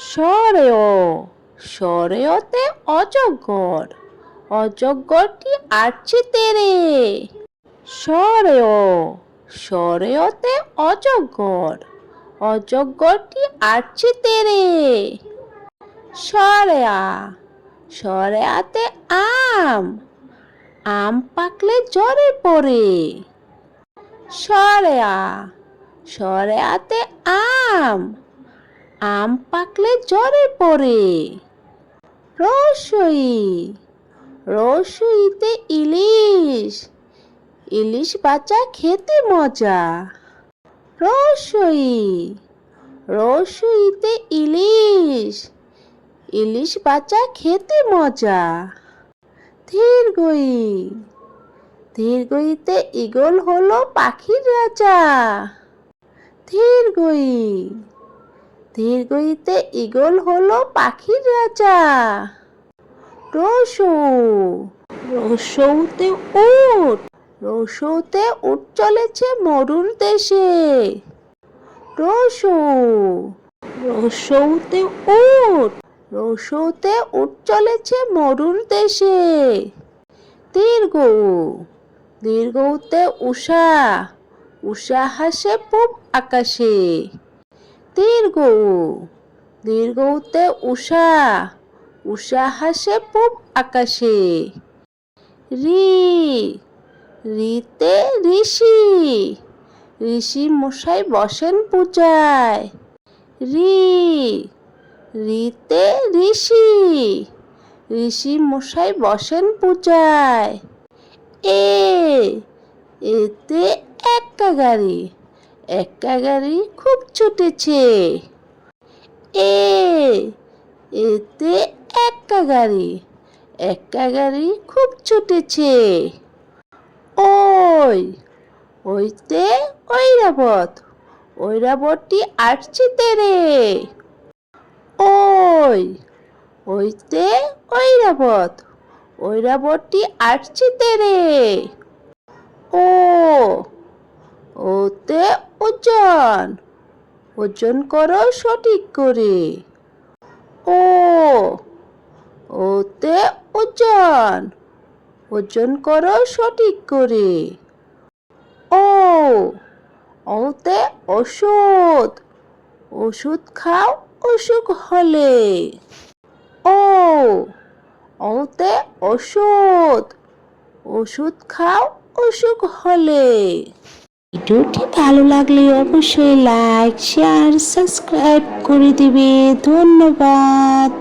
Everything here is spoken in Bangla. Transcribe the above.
সরেও সরেওতে অজগর, অজগরটি আটছে তেরে। সরেও সরেওতে অজগর, অজগরটি আটছে তেরে। সরেয়া সরেয়াতে আম আম পাকলে জ্বরে পড়ে। সরেয়া সরেয়াতে আম আম পাকলে জ্বরে পড়ে। রসই। রসইতে ইলিশ। ইলিশ বাচ্চা খেতে মজা। রসই। রসইতে ইলিশ। ইলিশ বাচ্চা খেতে মজা। ধীরগই। ধীরগইতে ইগল হলো পাখির রাজা। ধীরগই। ধীরগইতে ইগল হলো পাখির রাজা। রসৌ। রসৌতে উট। রসৌতে উট চলেছে মরুর দেশে। রসৌ। রসৌতে উট। রসৌতে উট চলেছে মরুর দেশে। দীর্ঘ। দীর্ঘতে উষা। উষা হাসে পূব আকাশে। দীর্ঘ দীর্ঘতে উষা উষা হাসে পূব আকাশে। রি, রিতে ঋষি ঋষি মশাই বসেন পূজায়। রি, রিতে ঋষি ঋষি মশাই বসেন পূজায়। এ, এতে একটা গাড়ি। একটা গাড়ি খুব ছুটেছে। এ, এতে একটা গাড়ি একটা গাড়ি খুব ছুটেছে। ওই, ওইতে ঐরাবত, ঐরাবতটি আসছে তেরে। ওই, ওইতে ঐরাবত, ঐরাবতটি আসছে তেরে ও ওতে ওজন ওজন করো সঠিক করে। ও, ওতে ওজন। ওজন করো সঠিক করে। ও, ওতে ওষুধ। ওষুধ খাও, অসুখ হলে। ও, ওতে ওষুধ। ওষুধ খাও, অসুখ হলে। ভিডিওটি ভালো লাগলে অবশ্যই লাইক শেয়ার সাবস্ক্রাইব করে দিবে। ধন্যবাদ।